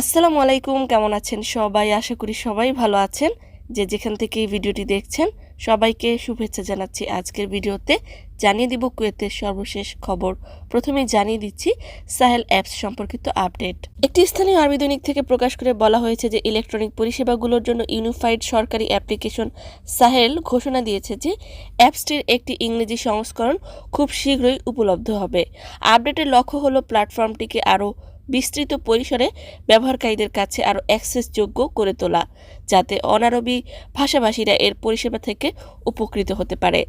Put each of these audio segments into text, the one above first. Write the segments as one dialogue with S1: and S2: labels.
S1: আসসালামু আলাইকুম, কেমন আছেন সবাই? আশা করি সবাই ভালো আছেন। যে যেখান থেকে এই ভিডিওটি দেখছেন, সবাইকে শুভেচ্ছা জানাচ্ছি আজকের ভিডিওতে। জানিয়ে দিব কুয়েতের সর্বশেষ খবর। প্রথমে জানিয়ে দিচ্ছি সাহেল অ্যাপস সম্পর্কিত আপডেট। একটি স্থানীয় আরবি দৈনিক থেকে প্রকাশ করে বলা হয়েছে যে, ইলেকট্রনিক পরিষেবাগুলোর জন্য ইউনিফাইড সরকারি অ্যাপ্লিকেশন সাহেল ঘোষণা দিয়েছে যে, অ্যাপসটির একটি ইংরেজি সংস্করণ খুব শীঘ্রই উপলব্ধ হবে। আপডেটের লক্ষ্য হলো প্ল্যাটফর্মটিকে আরও বিস্তৃত পরিসরে ব্যবহারকারীদের কাছে আরও অ্যাক্সেসযোগ্য করে তোলা, যাতে অনারবি ভাষাভাষীরা এর পরিষেবা থেকে উপকৃত হতে পারে।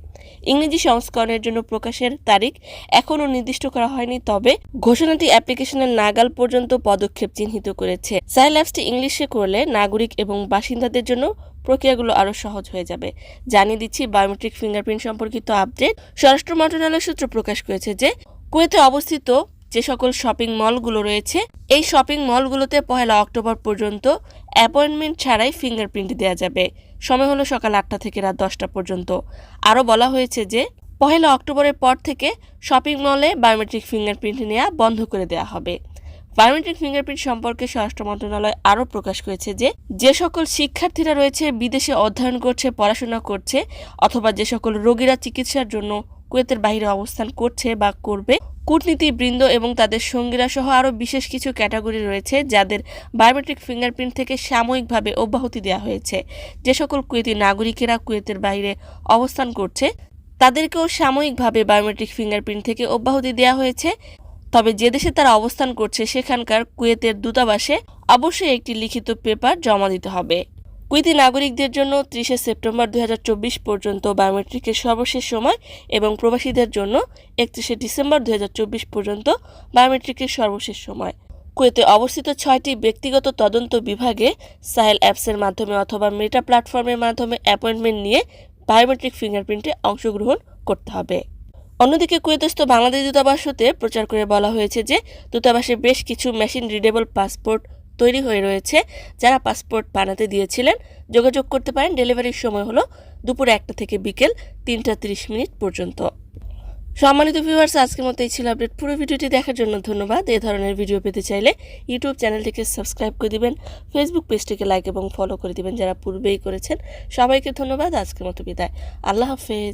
S1: ইংরেজি সংস্করণের জন্য প্রকাশের তারিখ এখনও নির্দিষ্ট করা হয়নি, তবে ঘোষণাটি অ্যাপ্লিকেশনের নাগাল পর্যন্ত পদক্ষেপ চিহ্নিত করেছে। সাইল অ্যাপসটি ইংলিশে করলে নাগরিক এবং বাসিন্দাদের জন্য প্রক্রিয়াগুলো আরও সহজ হয়ে যাবে। জানিয়ে দিচ্ছি, বায়োমেট্রিক ফিঙ্গারপ্রিন্ট সম্পর্কিত আপডেট। স্বরাষ্ট্র মন্ত্রণালয় সূত্র প্রকাশ করেছে যে কুয়েতে অবস্থিত যে সকল শপিং মলগুলো রয়েছে, এই শপিং মলগুলোতে পহেলা অক্টোবর পর্যন্ত অ্যাপয়েন্টমেন্ট ছাড়াই ফিঙ্গারপ্রিন্ট দেওয়া যাবে। সময় হলো সকাল আটটা থেকে রাত দশটা পর্যন্ত। আরও বলা হয়েছে যে, পহেলা অক্টোবরের পর থেকে শপিং মলে বায়োমেট্রিক ফিঙ্গারপ্রিন্ট নেওয়া বন্ধ করে দেওয়া হবে। বায়োমেট্রিক ফিঙ্গারপ্রিন্ট সম্পর্কে স্বরাষ্ট্র মন্ত্রণালয় আরও প্রকাশ করেছে যে যে সকল শিক্ষার্থীরা রয়েছে, বিদেশে অধ্যয়ন করছে, পড়াশোনা করছে, অথবা যে সকল রোগীরা চিকিৎসার জন্য কুয়েতের বাইরে অবস্থান করছে বা করবে। কূটনীতিবৃন্দ এবং তাদের সঙ্গীরা সহ আরও বিশেষ কিছু ক্যাটাগরি রয়েছে যাদের বায়োমেট্রিক ফিঙ্গারপ্রিন্ট থেকে সাময়িকভাবে অব্যাহতি দেওয়া হয়েছে। যে সকল কুয়েতি নাগরিকেরা কুয়েতের বাইরে অবস্থান করছে, তাদেরকেও সাময়িকভাবে বায়োমেট্রিক ফিঙ্গারপ্রিন্ট থেকে অব্যাহতি দেওয়া হয়েছে। তবে যে দেশে তারা অবস্থান করছে, সেখানকার কুয়েতের দূতাবাসে অবশ্যই একটি লিখিত পেপার জমা দিতে হবে। কুয়েতি নাগরিকদের জন্য ত্রিশে সেপ্টেম্বর দুই পর্যন্ত বায়োমেট্রিকের সর্বশেষ সময় এবং প্রবাসীদের জন্য একত্রিশে ডিসেম্বর দু হাজার চব্বিশ পর্যন্ত বায়োমেট্রিকের সর্বশেষ সময়। কুয়েতে অবস্থিত ছয়টি ব্যক্তিগত তদন্ত বিভাগে সাহেল অ্যাপসের মাধ্যমে অথবা মেটা প্ল্যাটফর্মের মাধ্যমে অ্যাপয়েন্টমেন্ট নিয়ে বায়োমেট্রিক ফিঙ্গারপ্রিন্টে অংশগ্রহণ করতে হবে। অন্যদিকে কুয়েতস্থ বাংলাদেশ দূতাবাস হতে প্রচার করে বলা হয়েছে যে দূতাবাসে বেশ কিছু মেশিন রিডেবল পাসপোর্ট তৈরি হয়ে রয়েছে, যারা পাসপোর্ট বানাতে দিয়েছিলেন। যোগাযোগ করতে পারেন, ডেলিভারির সময় হলো দুপুর একটা থেকে বিকেল তিনটা তিরিশ মিনিট পর্যন্ত। সম্মানিত ভিউয়ার্স আজকের মতো এই ছিল আপডেট পুরো ভিডিওটি দেখার জন্য ধন্যবাদ। এ ধরনের ভিডিও পেতে চাইলে ইউটিউব চ্যানেলটিকে সাবস্ক্রাইব করে দিবেন ফেসবুক পেজটিকে লাইক এবং ফলো করে দিবেন, যারা পূর্বেই করেছেন। সবাইকে ধন্যবাদ। আজকের মতো বিদায়। আল্লাহ হাফেজ।